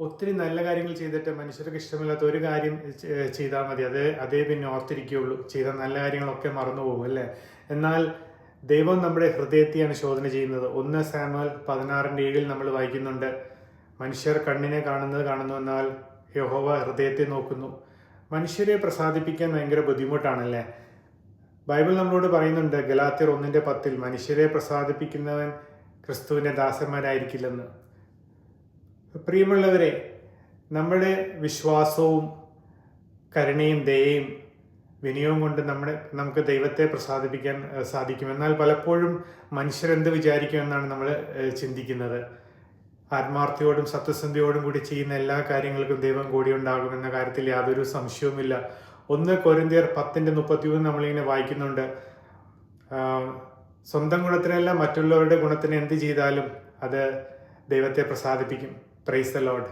ഒത്തിരി നല്ല കാര്യങ്ങൾ ചെയ്തിട്ട് മനുഷ്യർക്ക് ഇഷ്ടമില്ലാത്ത ഒരു കാര്യം ചെയ്താൽ മതി. അത് അതേ പിന്നെ ഓർത്തിരിക്കുകയുള്ളൂ. ചെയ്ത നല്ല കാര്യങ്ങളൊക്കെ മറന്നു പോകും അല്ലേ? എന്നാൽ ദൈവം നമ്മുടെ ഹൃദയത്തെയാണ് ശോധന ചെയ്യുന്നത്. ഒന്ന് സാമുവൽ പതിനാറിന്റെ ഏഴിൽ നമ്മൾ വായിക്കുന്നുണ്ട് മനുഷ്യർ കണ്ണിനെ കാണുന്നത് കാണുന്നു എന്നാൽ യഹോവ ഹൃദയത്തെ നോക്കുന്നു. മനുഷ്യരെ പ്രസാദിപ്പിക്കാൻ ഭയങ്കര ബുദ്ധിമുട്ടാണല്ലേ? ബൈബിൾ നമ്മളോട് പറയുന്നുണ്ട് ഗലാത്തിർ ഒന്നിന്റെ പത്തിൽ മനുഷ്യരെ പ്രസാദിപ്പിക്കുന്നവൻ ക്രിസ്തുവിന്റെ ദാസന്മാരായിരിക്കില്ലെന്ന്. പ്രിയമുള്ളവരെ നമ്മുടെ വിശ്വാസവും കരുണയും ദയയും വിനയവും കൊണ്ട് നമ്മുടെ നമുക്ക് ദൈവത്തെ പ്രസാദിപ്പിക്കാൻ സാധിക്കും. എന്നാൽ പലപ്പോഴും മനുഷ്യരെന്ത് വിചാരിക്കുമെന്നാണ് നമ്മൾ ചിന്തിക്കുന്നത്. ആത്മാർത്ഥയോടും സത്യസന്ധിയോടും കൂടി ചെയ്യുന്ന എല്ലാ കാര്യങ്ങൾക്കും ദൈവം കൂടി ഉണ്ടാകുമെന്ന കാര്യത്തിൽ യാതൊരു സംശയവുമില്ല. ഒന്ന് കൊരിന്തിയർ പത്തിന്റെ മുപ്പത്തിമൂന്ന് നമ്മളിങ്ങനെ വായിക്കുന്നുണ്ട്. സ്വന്തം ഗുണത്തിനല്ല മറ്റുള്ളവരുടെ ഗുണത്തിന് എന്ത് ചെയ്താലും അത് ദൈവത്തെ പ്രസാദിപ്പിക്കും. Praise the load